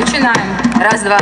Починаємо. Раз, два.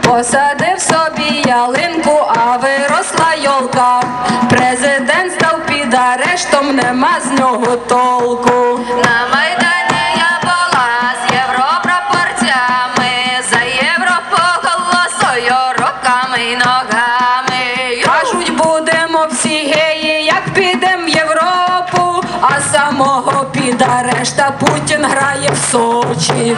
Посадив собі ялинку, а виросла йолка. Президент став під арештом, нема з нього толку. На Майдані я була з європропорцями, за Європу голосую руками й ногами. Кажуть, будемо всі геї, як підем в Європу, а самого під арешта Путін грає в Сочі.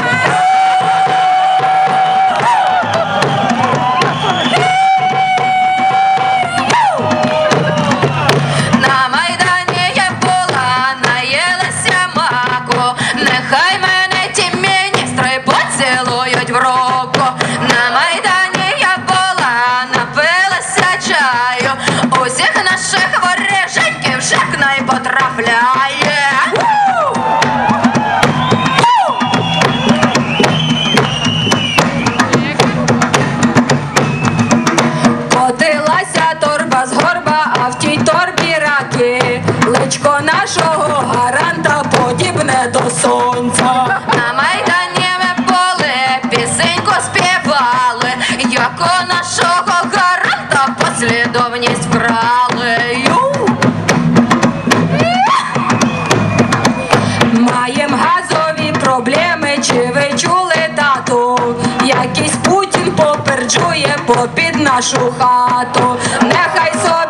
Сонця. На Майдані ми були, пісеньку співали, як у нашого гаранта послідовність вкрали. Маєм газові проблеми, чи ви чули тату? Якийсь Путін попереджує попід нашу хату. Нехай собі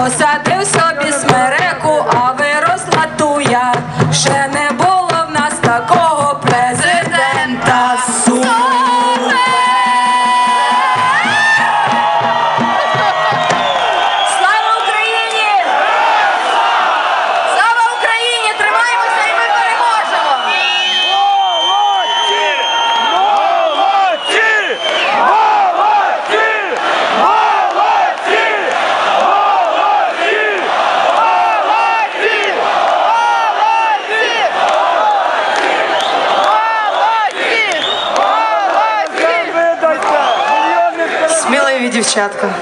Посадив собі смереку, дівчатка.